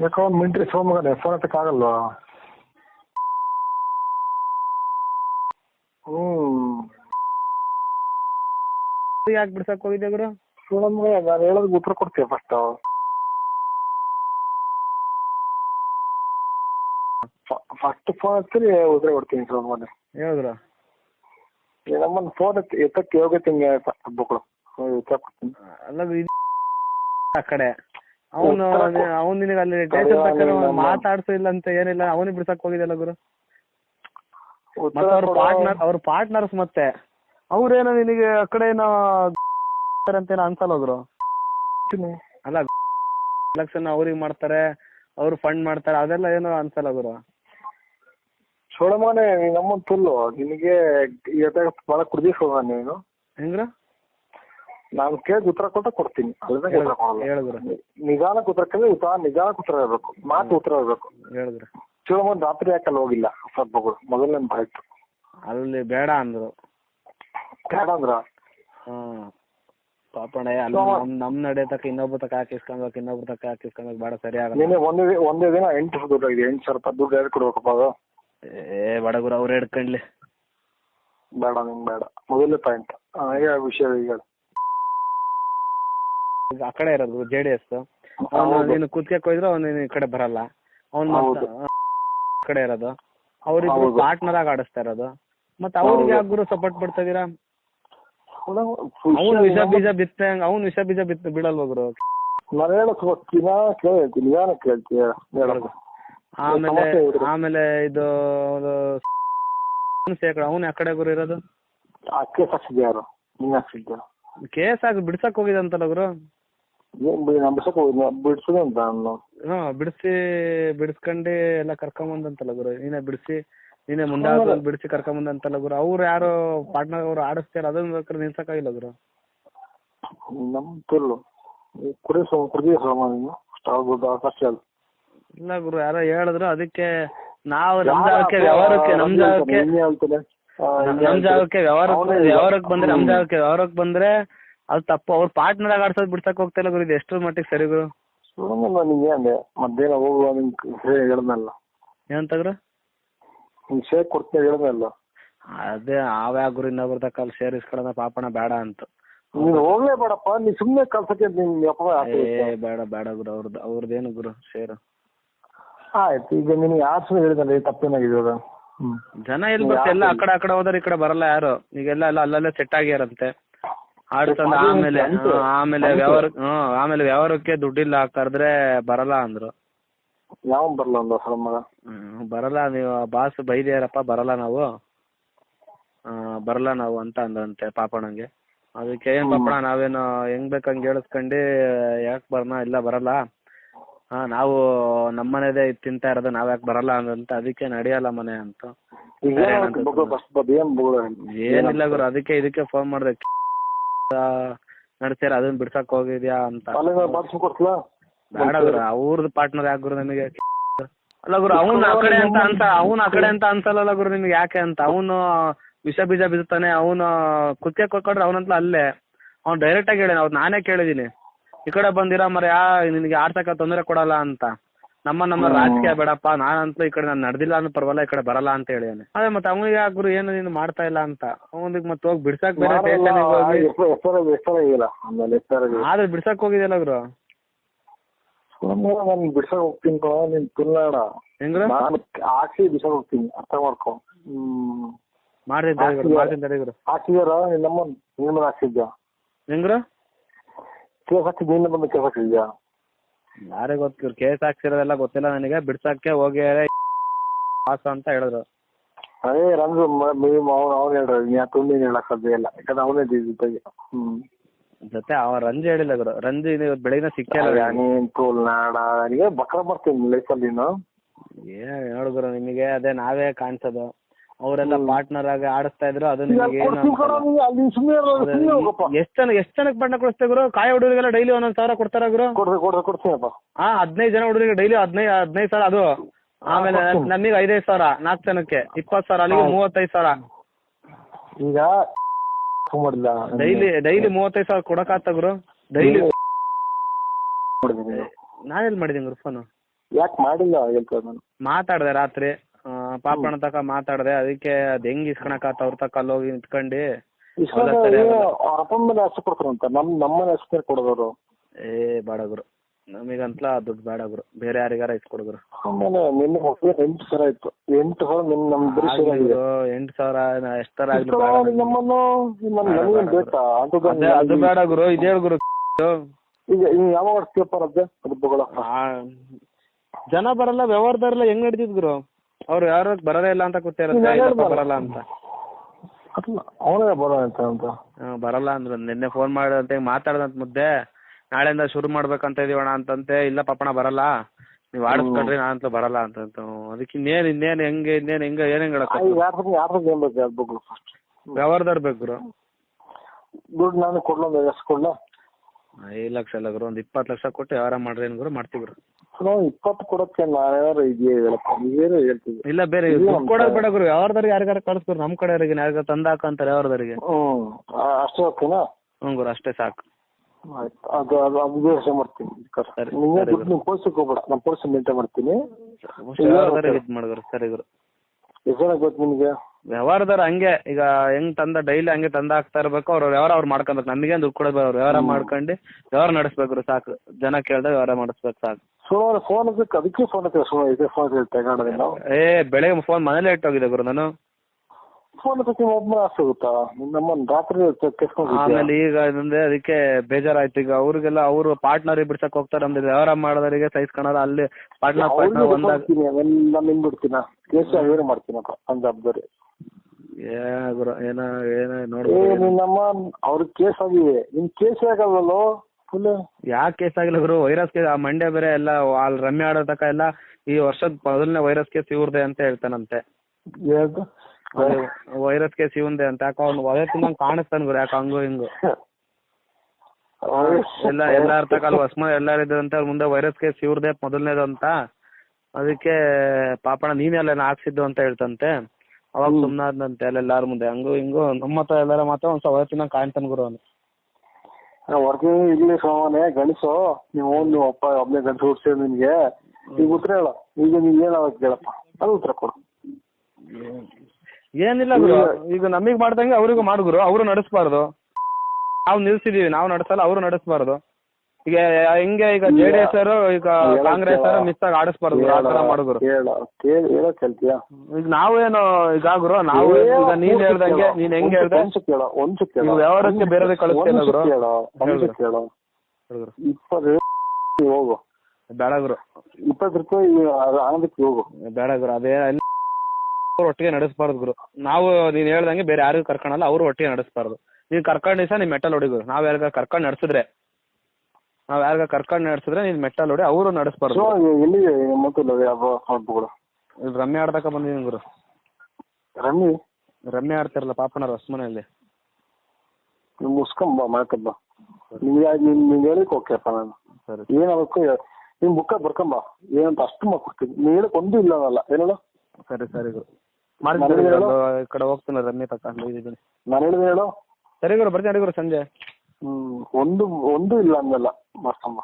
ಯಾಕೋ ಒಂದು ಮಿಂಟ್ರಿ ಫೋನ್ ಮಗನೇ ಫೋನ್ ಹತ್ತಕ್ಕಾಗಲ್ವಾ ಹ್ಞೂ ಯಾಕೆ ಬಿಡ್ಸಕ್ ಹೋಗಿದ್ದೆ ಗುರು? ಸೋಮಗ ಮಗ ನಾನು ಹೇಳೋದಕ್ಕೆ ಉತ್ತರ ಕೊಡ್ತೀಯ ಫಸ್ಟ್ ಫಸ್ಟ್ ಫೋನ್ ಹತ್ತಿರಿ ಉತ್ತರ ಕೊಡ್ತೀನಿ ಫೋನ್ ಹೇಳಿದ್ರ ನಮ್ಮನ್ನು ಫೋನ್ ಹತ್ತಿ ಎತ್ತಕ್ಕೆ ಹೋಗುತ್ತೆ ಹಿಂಗೆ ಫಸ್ಟ್ ಹಬ್ಬಗಳು ಉತ್ತರ ಕೊಡ್ತೀನಿ. ಅಲ್ಲ ಇದು ಆ ಕಡೆ. ಅವನು ಅವ್ನು ನಿನಗೆ ಅಲ್ಲಿ ತಕ್ಕ ಮಾತಾಡ್ಸು ಇಲ್ಲ ಅಂತ ಏನಿಲ್ಲ ಅವನಿಗೆ ಬಿಡ್ಸಕ್ ಹೋಗಿದೆಲ್ಲ ಗುರು. ಮತ್ತೆ ಅವ್ರ. ಪಾರ್ಟ್ನರ್ ಅವ್ರ ಪಾರ್ಟ್ನರ್ಸ್ ಮತ್ತೆ. ಅವ್ರೇನೋ ನಿನಗೆ ಆ ಕಡೆ ಏನೋ ಅಂತ ಏನೋ ಅನ್ಸಲ್ಲ ಗುರು. ಅಲ್ಲ ಎಲೆಕ್ಷನ್ ಅವ್ರಿಗೆ ಮಾಡ್ತಾರೆ ಅವ್ರು ಫಂಡ್ ಮಾಡ್ತಾರೆ ಅದೆಲ್ಲ ಏನೋ ಅನ್ಸಲ್ಲ ಗುರು. ಸೋಳಮನೆ ನಮ್ಮ ತುಲ್ಲು. ನಿನಗೆ ಇವತ್ತಾಗ ಭಾಳ ಕುಡ್ದಿ ಹೋಗ ನೀನು. ಹೆಂಗ್ರ? ನಾನು ಕೇಳಿ ಉತ್ತರ ಕೊಟ್ಟ ಕೊಡ್ತೀನಿ. ಉತ್ತರ ಕೊಡಲ್ಲ ಹೇಳು ನಿಧಾನಕ್ಕೆ ಉತ್ತರ ಕೇಳಿ ಉತ್ತರ ನಿಧಾನಕ್ಕೆ ಉತ್ತರ ಇರಬೇಕು ಮಾತು ಉತ್ತರ ಇರಬೇಕು ಹೇಳಿದ್ರೆ ಚೋಳಮನ್ ರಾತ್ರಿ ಯಾಕಲ್ಲಿ ಹೋಗಿಲ್ಲ? ಸ್ವಲ್ಪಗಳು ಮೊದಲನೇ ಬಾಯ್ತು ಅಲ್ಲಿ ಬೇಡ ಅಂದ್ರು. ಬೇಡ ಅಂದ್ರ? ಹಾ ಪಾಪಣ್ಣ ಅಲ್ಲಿ ನಮ್ ನಡೆ ತಕ ಇನ್ನೊಬ್ಬ ತಕ ಹಾಕಿಸ್ಕೊಂಡ್ ಇನ್ನೊಬ್ರ ತಕ ಹಾಕಿಸ್ಕೊಂಡ್ ಬೇಡ ಸರಿ ಆಗಲ್ಲ. ಒಂದೇ ಒಂದೇ ದಿನ ಎಂಟು ಸಾವಿರ ದುಡ್ಡು ಆಗಿದೆ. ಎಂಟು ಸಾವಿರ ರೂಪಾಯಿ ದುಡ್ಡು ಯಾರು ಕೊಡ್ಬೇಕಪ್ಪ ಅದು? ಏ ಬಡಗುರು ಅವ್ರು ಹಿಡ್ಕೊಂಡ್ಲಿ. ಬೇಡ ನಿಮ್ ಬೇಡ. ಮೊದಲನೇ ಪಾಯಿಂಟ್ ಈಗ ವಿಷಯ ಈಗ. ಈಗ ಆ ಕಡೆ ಇರೋದು ಜೆ ಡಿ ಎಸ್ ಅವನು. ನೀನು ಕುದ್ಕೆ ಕೊಯ್ದ್ರೆ ಅವ್ನು ಈ ಕಡೆ ಬರಲ್ಲ. ಅವ್ನು ಹೌದು. ಆ ಕಡೆ ಇರೋದು. ಅವ್ರಿಬ್ರು ಹೌದು. ಪಾರ್ಟ್ನರ್ ಆಗಿ ಆಡಿಸ್ತಾ ಇರೋದು. ಮತ್ತೆ ಅವ್ರಿಗೆ ಯಾಕೆ ಗುರು ಸಪೋರ್ಟ್ ಮಾಡ್ತಾ ಇದೀರಾ? ಅವ್ನು ವಿಷ ಬೀಜ ಬಿತ್ತ ಅವ್ನು ವಿಷ ಬೀಜ ಬಿತ್ತ ಬೀಳಲ್ವ ಗುರು? ನಾನು ಹೇಳಕ್ ಕೇಳ್ತೀಯ? ಆಮೇಲೆ ಸಮಸ್ಯೆ. ಆಮೇಲೆ ಇದು ಶೇಕಡ ಅವ್ನು ಆ ಕಡೆ ಗುರು ಇರೋದು? ಆ ಕೇಸ್ ಹಾಕ್ಸಿದ್ದೆ ಯಾರು? ನೀನ್ ಹಾಕ್ಸಿದ್ದೆ ಕೇಸ್ ಆಗಿ ಬಿಡ್ಸಕ್ ಹೋಗಿದಂತಲ್ಲ ಗುರು. ಏನ್ ಬಿಡಿ ನಾನು ಬಿಡ್ಸಕ್ ಹೋಗಿದ್ನ ಬಿಡ್ಸೋದು ಅಂತ ನಾನು ಹ್ಮ್ ಬಿಡಿಸಿ ಬಿಡಿಸ್ಕೊಂಡು ಎಲ್ಲ ಕರ್ಕೊಂಬಂದಂತಲ್ಲ ಗುರು. ನೀನೇ ಬಿಡಿಸಿ ನೀನೇ ಮುಂದೆ ಹಾಕೊಂಡು ಬಿಡಿಸಿ ಕರ್ಕೊಂಬಂದಂತಲ್ಲ ಗುರು. ಅವ್ರು ಯಾರು ಪಾರ್ಟ್ನರ್ ಅವ್ರು ಆಡಿಸ್ತಾರ ಅದನ್ನ ಬೇಕಾದ್ರೆ ನಿಲ್ಸಕ್ಕಾಗಿಲ್ಲ ಗುರು. ನಮ್ ಸೋಮ ಸೋಮ ನೀನು. ಅಲ್ಲ ಇಲ್ಲ. ಗುರು ಯಾರೋ ಹೇಳಿದ್ರು ಅದಕ್ಕೆ ನಾವು ನಮ್ ಜಾಗಕ್ಕೆ ವ್ಯವಹಾರಕ್ಕೆ ನಮ್ ಜಾಗಕ್ಕೆ ನಮ್ ಜಾಗಕ್ಕೆ ವ್ಯವಹಾರಕ್ಕೆ ವ್ಯವಹಾರಕ್ಕೆ ಬಂದ್ರೆ ನಮ್. ಜಾಗಕ್ಕೆ ವ್ಯವಹಾರಕ್ಕೆ ಬಂದ್ರೆ ಅದು ತಪ್ಪು. ಅವ್ರ ಪಾರ್ಟ್ನರ್ ಆಗಿ ಆಡ್ಸೋದ್ ಬಿಡ್ಸಕ್ ಹೋಗ್ತಾ ಇಲ್ಲ ಗುರು. ಇದು ಎಷ್ಟು ಮಟ್ಟಿಗೆ ಸರಿ ಗುರು? ಸುಮ್ಮನೆ ನಿಂಗೆ ಅಂದೆ. ಮಧ್ಯಾಹ್ನ ಹೋಗುವ ನಿಂಗೆ ಹೇಳ್ದಲ್ಲ ಏನಂತ ಗುರು? ನಿಂಗೆ ಶೇರ್ ಕೊಡ್ತೀನಿ ಹೇಳ್ದಲ್ಲ ಅದೇ ಆವೇ ಗುರು ಇನ್ನೊಬ್ರ ತಕ್ಕ ಅಲ್ಲಿ ಶೇರ್ ಇಸ್ಕೊಳ್ಳೋದ ಪಾಪಣ ಬೇಡ ಅಂತ. ನೀನು ಹೋಗ್ಲೇ ಬೇಡಪ್ಪ. ನೀ ಸುಮ್ಮನೆ ಕಲ್ಸಕ್ಕೆ ನಿಮ್ ಯಪ್ಪ ಏ ಬೇಡ ಬೇಡ ಗುರು. ಅವ್ರದ್ದು ಅವ್ರದ್ದೇನು ಗುರು? ಶೇರ್ ಆಯ್ತು ಈಗ ನೀನು ಯಾರು ಹೇಳಿದಲ್ಲ ಈ ತಪ್ಪೇನಾಗಿದೆ ಇವಾಗ? ಜನ ಎಲ್ಲಿ ಎಲ್ಲ ಆ ಕಡೆ ಆ ಕಡೆ ಹೋದ್ರೆ ಈ ಕಡೆ ಬರಲ್ಲ ಯಾರು? ಈಗೆಲ್ಲ ಎಲ್ಲ ಅಲ್ಲಲ್ಲೇ ಸೆಟ್ ಆಗ್ಯಾರಂತೆ ಆಡ್ಸಂದ ಅದು ಆಮೇಲೆ. ಆಮೇಲೆ. ವ್ಯವಹಾರ ಹ್ಮ್ ಆಮೇಲೆ ವ್ಯವಹಾರಕ್ಕೆ ದುಡ್ಡಿಲ್ಲ ಕರೆದ್ರೆ ಬರಲ್ಲ ಅಂದ್ರು. ಯಾವ ಬರಲ್ಲ ಅಂದ್ರು ಹೊಸ ಮಗ? ಹ್ಮ್, ಬರಲ್ಲ ನೀವು ಬಾಸ್ ಬೈದ್ಯಾರಪ್ಪ ಬರಲ್ಲ ನಾವು. ಆ, ಬರಲ್ಲ ನಾವು ಅಂತ ಅಂದಂತೆ ಪಾಪಣ್ಣಂಗೆ. ಅದಕ್ಕೆ ಏನ್ ಪಾಪಣ್ಣ ನಾವೇನು ಹೆಂಗ್ ಬೇಕ್ ಹಂಗ್ ಹೇಳಿಸ್ಕೊಂಡು ಯಾಕೆ ಬರೋಣ ಇಲ್ಲ ಬರಲ್ಲ. ಹಾ ನಾವು ನಮ್ಮನೇದೇ ಇದ್ ತಿಂತಾ ಇರೋದು ನಾವ್ ಯಾಕೆ ಬರಲ್ಲ ಅಂದಂತ ಅದಕ್ಕೆ ನಡೆಯಲ್ಲ ಮನೆ ಅಂತ. ಈಗ ಸರಿ ಬಗ್ಳು ಬಸ್ ಬದ್ ಏನ್ ಬಗ್ಳು ಏನಿಲ್ಲ ಗುರು ಅದಕ್ಕೆ ಇದಕ್ಕೆ ಫೋನ್ ಮಾಡ್ದೆ. ನಡ್ಸ್ಯಾರ ಅದನ್ನ ಬಿಡ್ಸಕ್ ಹೋಗಿದ್ಯಾ ಅಂತ. ಅವ್ರದ್ ಬಾತ್ಸ್ ಕೊಡ್ತಲಾ ಬೇಡ ಗುರು ಅವ್ರದ್ದು ಪಾರ್ಟ್ನರ್ ಯಾಕೆ ಗುರು ನಿಮಗೆ? ಅಲ್ಲ ಗುರು ಅವ್ನ್ ಆ ಕಡೆ ಅಂತ ಅಂತ ಅವ್ನ್ ಆ ಕಡೆ ಅಂತ ಅನ್ಸಲ್ಲ ಗುರು ನಿಮ್ಗೆ ಯಾಕೆ ಅಂತ? ಅವನು ವಿಷ ಬೀಜ ಬಿದ್ದಾನೆ ಅವನು ಕುತ್ತೆ ಕೊಟ್ಕೊಂಡ್ರೆ ಅವನಂತ ಅಲ್ಲೇ. ಅವ್ನ್ ಡೈರೆಕ್ಟ್ ಆಗಿ ಹೇಳಿದ್ ಅವ್ರು ನಾನೇ ಕೇಳಿದೀನಿ. ಈ ಕಡೆ ಬಂದಿರ ಮರ ಯಾ ನಿನಗೆ ಆಡ್ಸಕ್ಕ ತೊಂದರೆ ಕೊಡಲ್ಲ ಅಂತ. ನಮ್ಮ ನಮ್ಮ ರಾಜಕೀಯ ಬೇಡಪ್ಪ ನಾನಂತೂ ಈ ಕಡೆ ನಾನು ನಡೆದಿಲ್ಲ ಅನ್ನೋ ಪರವಾಗಿಲ್ಲ ಈ ಕಡೆ ಬರಲ್ಲ ಅಂತ ಹೇಳಿದಾನೆ ಅದೇ ಮತ್ತೆ ಅವನಿಗೆ ಆ ಗುರು ಏನು ನೀನು ಮಾಡ್ತಾ ಇಲ್ಲ ಅಂತ. ಅವನಿಗೆ ಮತ್ತೆ ಹೋಗಿ ಬಿಡ್ಸಕ್ ಬೇರೆ ಹೆಸರ ಆದ್ರೆ ಬಿಡ್ಸಕ್ ಹೋಗಿದ್ಯಲ್ಲ ಗುರು? ನಾನು ಬಿಡ್ಸಕ್ ಹೋಗ್ತೀನಿ ಕೋ ನೀನ್ ನಾನು ಹಾಕ್ಸಿ ಬಿಡ್ಸಕ್ ಹೋಗ್ತೀನಿ ಅರ್ಥ ಮಾಡ್ಕೊ. ತಡಿ ನಿನ್ನ ನಮ್ಮ ನಿನ್ನ ಬಂದು ಹಾಕ್ಸಿದ್ಯಾ ಹೆಂಗ್ರು? ಕೇಸ್ ಹಾಕ್ಸಿದ್ ನಿನ್ನ ಬಂದು ಕೇಸ್ ಹಾಕ್ಸಿದ್ಯಾ ಯಾರಿಗೆ ಗೊತ್ತು ಇವ್ರು ಕೇಸ್ ಹಾಕ್ಸಿರೋದೆಲ್ಲ ಗೊತ್ತಿಲ್ಲ ನನಗೆ. ಬಿಡ್ಸಕ್ಕೆ ಹೋಗಿ ಪಾಸ್ ಅಂತ ಹೇಳಿದ್ರು. ಅದೇ ರಂಜು ಅವ್ನು ಅವ್ನು ಹೇಳ್ರಿ ನೀ ತುಂಬಿ ಹೇಳಕ್ ಸಾಧ್ಯ ಇಲ್ಲ. ಯಾಕಂದ್ರೆ ಅವನೇ ಜೊತೆಗೆ. ಹ್ಮ್. ಜೊತೆ ಅವ ರಂಜು ಹೇಳಿಲ್ಲ ಗುರು. ರಂಜು ಇದು ಇವತ್ತು ಬೆಳಗ್ಗೆ ಸಿಕ್ಕಿಲ್ಲ ನೀನ್ ನಾಡ. ನನಗೆ ಬಕ್ರ ಬರ್ತೀನಿ ಲೈಫಲ್ಲಿ ನೀನು. ಏನ್ ಹೇಳು ಗುರು ನಿಮಗೆ ಅದೇ ನಾವೇ ಕಾಣಿಸೋದು. ಅವರೆಲ್ಲ ಪಾರ್ಟ್ನರ್ ಆಗಿ ಆಡಿಸ್ತಾ ಇದ್ರು ಅದು ನಿಮಗೆ ಎಷ್ಟು ಜನ ಎಷ್ಟು ಜನಕ್ಕೆ ಬಣ್ಣ ಕೊಡಿಸ್ತಾ ಗುರು? ಕಾಯಿ ಹುಡುಗರಿಗೆಲ್ಲ ಡೈಲಿ ಒಂದೊಂದ್ ಸಾವಿರ ಕೊಡ್ತಾರ ಗುರು? ಹಾ ಹದಿನೈದು ಜನ ಹುಡುಗರಿಗೆ ಡೈಲಿ ಹದಿನೈದು ಹದಿನೈದು ಸಾವಿರ ಅದು. ಆಮೇಲೆ ನಮಗೆ ಐದೈದು ಸಾವಿರ ನಾಲ್ಕು ಜನಕ್ಕೆ. ಇಪ್ಪತ್ತು ಸಾವಿರ ಅಲ್ಲಿಗೆ ಮೂವತ್ತೈದು ಸಾವಿರ. ಈಗ ಡೈಲಿ ಡೈಲಿ ಮೂವತ್ತೈದು ಸಾವಿರ ಕೊಡಕ್ಕಾಗ್ತ ಗುರು? ಡೈಲಿ ನಾನೆಲ್ಲಿ ಮಾಡಿದೀನಿ ಗುರು ಫೋನು ಯಾಕೆ ಮಾಡಿಲ್ಲ ಮಾತಾಡ್ದೆ ರಾತ್ರಿ. ಪಾಪಣ್ಣ ತಕ ಮಾತಾಡ್ದೆ ಅದಕ್ಕೆ ಅದ್ ಹೆಂಗ್ ಇಸ್ಕೊಳಕಾತ ಅವ್ರ ತಕ ಅಲ್ಲಿ ಹೋಗಿ ನಿಂತ್ಕೊಂಡು ಇಸ್ಕೊಂಡ್ರೆ ಅವೆಲ್ಲ ಸರಿ ಆಗಲ್ಲ. ಅವ್ರ ಅಪ್ಪನ ಮೇಲೆ ಆಸೆ ಕೊಡ್ತಾರಂತ ನಮ್ ನಮ್ಮನೆ ಹೆಸರು ಕೊಡೋದವ್ರು. ಏ ಬೇಡ ಗುರು. ನಮಗಂತ್ಲ ದುಡ್ಡು ಬೇಡ ಗುರು. ಬೇರೆ ಯಾರಿಗಾರ ಇಸ್ಕೊಡು ಗುರು ಆಮೇಲೆ ನಿನ್ನೆ ಮಕ್ಳಿಗೆ ಎಂಟು ಸಾವಿರ ಇತ್ತು. ಎಂಟು ಸಾವಿರ ನಿಮ್ ನಮ್ ಆಗ್ಲಿ ಗುರು, ಎಂಟ್ ಸಾವಿರ ನಾ ಎಷ್ಟರ ಆಗ್ಲಿ ಬೇಡ ನಿನ್ ನಮ್ಮನ್ನು ಬೇಕಾ? ಅದೇ ಅದು ಬೇಡ ಗುರು. ಇದೇ ಗುರು. ಈಗ ಈಗ ಯಾವಾಗ ಆಡ್ತೀಯಪ್ಪ ರಜೆ? ಹಬ್ಬಗಳ ಆ, ಜನ ಬರಲ್ಲ ವ್ಯವಹಾರದಾರಲ್ಲ ಹೆಂಗ್ ನಡೀತಿದ್ ಗುರು? ಅವ್ರು ಯಾರು ಬರೋದೇ ಇಲ್ಲ ಅಂತ ಕೂತಿರುತ್ತೆ. ಬರಲ್ಲ ಅಂತ. ಅವನೇ ಅಂತ ಅಂತ. ಬರಲ್ಲ ಅಂದ್ರು. ನಿನ್ನೆ ಫೋನ್ ಮಾಡಿದಂತೆ ಮಾತಾಡ್ದಂತ ಮುದ್ದೆ ನಾಳೆಯಿಂದ ಶುರು ಮಾಡ್ಬೇಕಂತ ಇದೀವಣ ಅಂತಂತೆ ಇಲ್ಲ ಪಾಪಣ ಬರಲ್ಲ. ನೀವ್ ಆಡಿಸ್ಕೊಡ್ರಿ ನಾನಂತೂ ಬರಲ್ಲ ಅಂತ ಅದಕ್ಕೆ ಇನ್ನೇನ್ ಇನ್ನೇನ್ ಹೆಂಗೆ ಇನ್ನೇನ್ ಹೆಂಗ ಏನ್ ಹೆಂಗ್ ಹೇಳಕ್ ಈಗ ಯಾರ ಯಾರ ಏನ್ ಬೇಕು ಹಬ್ಬಗಳು ಫಸ್ಟ್ ವ್ಯವಹಾರದವ್ರು ಬೇಕು ದುಡ್ಡು ನಾನು ಕೊಡ್ಲೋ ಎಷ್ಟು ಕೊಡ್ಲ? ಐದು ಲಕ್ಷ ಅಲ್ಲ ಗುರು ಒಂದ್ ಇಪ್ಪತ್ ಲಕ್ಷ ಕೊಟ್ಟು ವ್ಯವಹಾರ ಮಾಡ್ರಿ ಏನ್ ಗುರು ಮಾಡ್ತೀವಿ ಗುರು. ನಾವು ಇಪ್ಪತ್ತು ಕೊಡಕ್ಕೆ ಇದೆಯಾ ಹೇಳಪ್ಪ ನೀವೇನು ಹೇಳ್ತೀವಿ. ಇಲ್ಲ ಬೇರೆ ದುಡ್ಡು. ಕೊಡೋದ್ ಬೇಡ ಗುರು ವ್ಯವಹಾರದವ್ರಿಗೆ ಯಾರಿಗಾರ ಕಳಿಸ್ಕೊರು ನಮ್ ಕಡೆಯವ್ರಿಗೆ ಯಾರಿಗಾರ ತಂದಾಕಂತಾರೆ ವ್ಯವಹಾರದವ್ರಿಗೆ. ಹ್ಮ್ ಅಷ್ಟೇ ಓಕೆನಾ? ಹ್ಞೂ ಗುರು ಅಷ್ಟೇ ಸಾಕು. ಆಯ್ತು ಅದು ಅದು ಅದು ಯೋಚನೆ ಮಾಡ್ತೀನಿ. ಸರಿ, ದುಡ್ಡು ನೀವು ಪೋಲ್ಸಕ್ಕೆ ಹೋಗ್ಬೇಡ ನಾನು ಪೋಸ್ಟ್ ಮೇಂಟೈನ್ ಮಾಡ್ತೀನಿ. ವ್ಯವಹಾರದವ್ರಿಗೆ ಇದ್ ಮಾಡು ಗುರು. ಸರಿ ಗುರು. ಎಷ್ಟು ಜನ ಗೊತ್ತು ನಿಮಗೆ? ವ್ಯವಹಾರದವ್ರು ಹಂಗೆ. ಈಗ ಹೆಂಗ್ ತಂದ ಡೈಲಿ ಹಂಗೆ ತಂದ ಹಾಕ್ತಾ ಇರ್ಬೇಕು ಅವ್ರ ವ್ಯವಹಾರ ಅವ್ರು ಮಾಡ್ಕೊಬೇಕು. ನಮಗೇನು ದುಡ್ಡು ಕೊಡೋದು ಅವ್ರು ವ್ಯವಹಾರ ಮಾಡ್ಕೊಂಡು ವ್ಯವಹಾರ ನಡೆಸ್ಬೇಕು ಸಾಕು. ಜನ ಕೇಳ್ದಾಗ ವ್ಯವಹಾರ ಮಾಡಿಸ್ಬೇಕು ಸಾಕು. ಸುಮಾರು ಫೋನ್ ಅದಕ್ಕೆ ಅದಕ್ಕೆ ಫೋನ್ ಹತ್ತಿರ ಸುಮಾರು ಇದೆ ಫೋನ್ ಏ ಬೆಳಗ್ಗೆ ಫೋನ್ ಮನೇಲೆ ಇಟ್ಟೋಗಿದೆ ಗುರು ನಾನು. ಫೋನ್ ಹತ್ತಕ್ಕೆ ಒಬ್ಬನ ಆಸೆ ಹೋಗುತ್ತಾ ರಾತ್ರಿ ಆಮೇಲೆ ಈಗ ಇದಂದ್ರೆ ಅದಕ್ಕೆ ಬೇಜಾರಾಯ್ತು. ಈಗ ಅವ್ರಿಗೆಲ್ಲ ಅವರು ಪಾರ್ಟ್ನರ್ ಬಿಡ್ಸಕ್ ಹೋಗ್ತಾರೆ ಅಂದ್ರೆ ವ್ಯವಹಾರ ಮಾಡೋದರಿಗೆ ಸಹಿಸ್ಕೊಳಲ್ಲ ಅಲ್ಲಿ ಪಾರ್ಟ್ನರ್ ಪಾರ್ಟ್ನರ್ ಒಂದಾಗ ಅವೆಲ್ಲ ನಿಂದ್ಬಿಡ್ತೀನ ಕೇಸ್ ಏನು ಮಾಡ್ತೀನಪ್ಪ ಪಂಜಾಬ್ದವ್ರಿ ಏ ಗುರು ಏನ ಏನ ನೋಡ್ಬೋದು ನಿನ್ನಮ್ಮ ಅವ್ರ ಕೇಸ್ ಆಗಿದೆ ನಿಮ್ ಕೇಸ್ ಆಗಲ್ವಲ್ಲೋ ಫುಲ್ ಯಾಕೆ ಕೇಸ್ ಆಗಿಲ್ಲ ಗುರು? ವೈರಸ್ ಕೇಸ್ ಆ ಮಂಡ್ಯ ಬೇರೆ ಎಲ್ಲ ಅಲ್ಲಿ ರಮ್ಯ ಆಡೋ ತಕ ಎಲ್ಲ ಈ ವರ್ಷದ ಮೊದಲನೇ ವೈರಸ್ ಕೇಸ್ ಇವ್ರದೆ ಅಂತ ಹೇಳ್ತಾನಂತೆ. ವೈರಸ್ ಕೇಸ್ ಇವಂದೆ ಅಂತ. ಯಾಕೋ ಅವ್ನು ಒಳ್ಳೆ ತಿನ್ನಂಗ್ ಕಾಣಿಸ್ತಾನ ಗುರು ಯಾಕೆ ಹಂಗು ಹಿಂಗು. ಎಲ್ಲ ಎಲ್ಲಾರ ತಕ ಅಲ್ಲಿ ಹೊಸ್ಮ ಎಲ್ಲಾರು ಇದ್ರಂತೆ ಅವ್ರ ಮುಂದೆ ವೈರಸ್ ಕೇಸ್ ಇವ್ರದೇ ಮೊದಲನೇದು ಅಂತ. ಅದಕ್ಕೆ ಪಾಪಣ ನೀನೆಲ್ಲ ಹಾಕ್ಸಿದ್ದು ಅಂತ ಹೇಳ್ತಂತೆ. ಅವಾಗ ಸುಮ್ನಾದ್ನಂತೆ ಅಲ್ಲಿ ಎಲ್ಲಾರ ಮುಂದೆ. ಹಂಗು ಹಿಂಗು ನಮ್ಮ ಹತ್ರ ಎಲ್ಲಾರ ಮಾತ್ರ ಒಂದ್ ಸಾವಿರ ತಿನ್ನಂಗ್ ಕಾಣ್ತಾನ ಗುರು ಅವನು. ವರ್ಕಿಂಗ್ ಇಲ್ಲಿ ಸೋಮನೆ ಗಣಿಸೋ ನೀವು ನೀವು ಅಪ್ಪ ಒಬ್ಬನೇ ಗಣಿಸು ಹುಡ್ಸಿ ನಿನ್ಗೆ ಈಗ ಉತ್ತರ ಹೇಳ. ಈಗ ನೀನ್ ಕೇಳಪ್ಪ? ಅದು ಉತ್ತರ ಕೊಡು. ಏನಿಲ್ಲ ಗುರು. ಈಗ ನಮಗ್ ಮಾಡ್ದಂಗೆ ಅವ್ರಿಗೂ ಮಾಡು ಗುರು. ಅವರು ನಡೆಸಬಾರ್ದು. ನಾವು ನಿಲ್ಸಿದೀವಿ. ನಾವು ನಡೆಸಲ್ಲ ಅವರು ನಡೆಸಬಾರ್ದು. ಈಗ ಹಿಂಗೆ ಈಗ ಜೆ ಡಿ ಎಸ್ ಅವರು ಈಗ ಕಾಂಗ್ರೆಸ್ ಅವರು ಮಿಸ್ ಆಗಿ ಆಡಿಸ್ಬಾರ್ದು ಆ ತರ ಮಾಡು ಗುರು. ಹೇಳ. ಕೇಳಿ ಹೇಳೋ ಕೇಳ್ತೀಯಾ? ಈಗ ನಾವೇನು ಈಗ ಗುರು ನಾವು ಈಗ ನೀನ್ ಹೇಳ್ದಂಗೆ ನೀನ್ ಹೆಂಗ್ ಹೇಳ್ದೆ? ಕೇಳ. ಕೇಳ. ವ್ಯವಹಾರಕ್ಕೆ ಬೇರೆ ಕಳಿಸ್ತೀಯಲ್ಲ ಗುರು? ಕೇಳ. ಇಪ್ಪತ್ತು ಹೋಗು. ಬೇಡ ಗುರು. ಇಪ್ಪತ್ತು ರೂಪಾಯಿ ಆನಂದಕ್ಕೆ ಹೋಗು. ಬೇಡ ಗುರು. ಅದೇ ಅವ್ರು ಒಟ್ಟಿಗೆ ನಡೆಸಬಾರ್ದು ಗುರು. ನಾವು ನೀನ್ ಹೇಳ್ದಂಗೆ ಬೇರೆ ಯಾರಿಗೂ ಕರ್ಕೊಳಲ್ಲ ಅವರು ಒಟ್ಟಿಗೆ ನಡೆಸಬಾರ್ದು. ನೀನ್ ಕರ್ಕೊಂಡ್ ದಿವಸ ನೀನ್ ಮೆಟಲ್ ಹೊಡಿ ಗುರು ನಾವ್ ಯಾರಿಗಾರ ಕರ್ಕೊಂಡ್ ನಡೆಸಿದ್ರೆ ನಾವ್ ಯಾರಿಗ ಕರ್ಕೊಂಡ್ ನಡೆಸಿದ್ರೆ ನೀನ್ ಮೆಟಲ್ ಹೊಡಿ ಅವರು ನಡೆಸಬಾರ್ದು ಮಕ್ಕಳು ಮತ್ತೆ ಯಾವ ಹಬ್ಬಗಳು ಇಲ್ಲಿ ರಮ್ಯ ಆಡ್ದಕ ಬಂದಿದ್ದೀನಿ ಗುರು. ರಮ್ಮಿ? ರಮ್ಯ ಆಡ್ತಿರಲ್ಲ ಪಾಪನವ್ರ ಹೊಸ್ಮನೆಯಲ್ಲಿ ನೀವು ಮುಸ್ಕೊಂಬ ಮಾಡ್ಕೊಂಬ ನಿಮ್ಗೆ ಹೇಳಿಕ್ ಓಕೆಪ್ಪ ನಾನು. ಸರಿ ಏನಾಗಬೇಕು ನಿಮ್ ಬುಕ್ಕ ಬರ್ಕೊಂಬ. ಏನಂತ ಅಷ್ಟು ಮಾಡ್ಕೊಡ್ತೀನಿ ನೀನ್ ಹೇಳಕ್ ಒಂದು ಇಲ್ಲ ಅನ್ನಲ್ಲ ಏನಲ್ಲ ಸರಿ ಸರಿ ಗುರು. ಹೇಳು. ಈ ಕಡೆ ಹೋಗ್ತೀನಿ ರಮ್ಯ ತಕ ಇದ್ದೀನಿ. ನಾನು ಹೇಳಿದೆ ಹೇಳು. ಸರಿ ಗುರು ಬರ್ತೀನಿ ಗುರು ಸಂಜೆ. ಹ್ಮ್ ಒಂದು ಒಂದು ಇಲ್ಲ ಅಂದಲ್ಲ ಮಾಡ್ಕೊಂಬ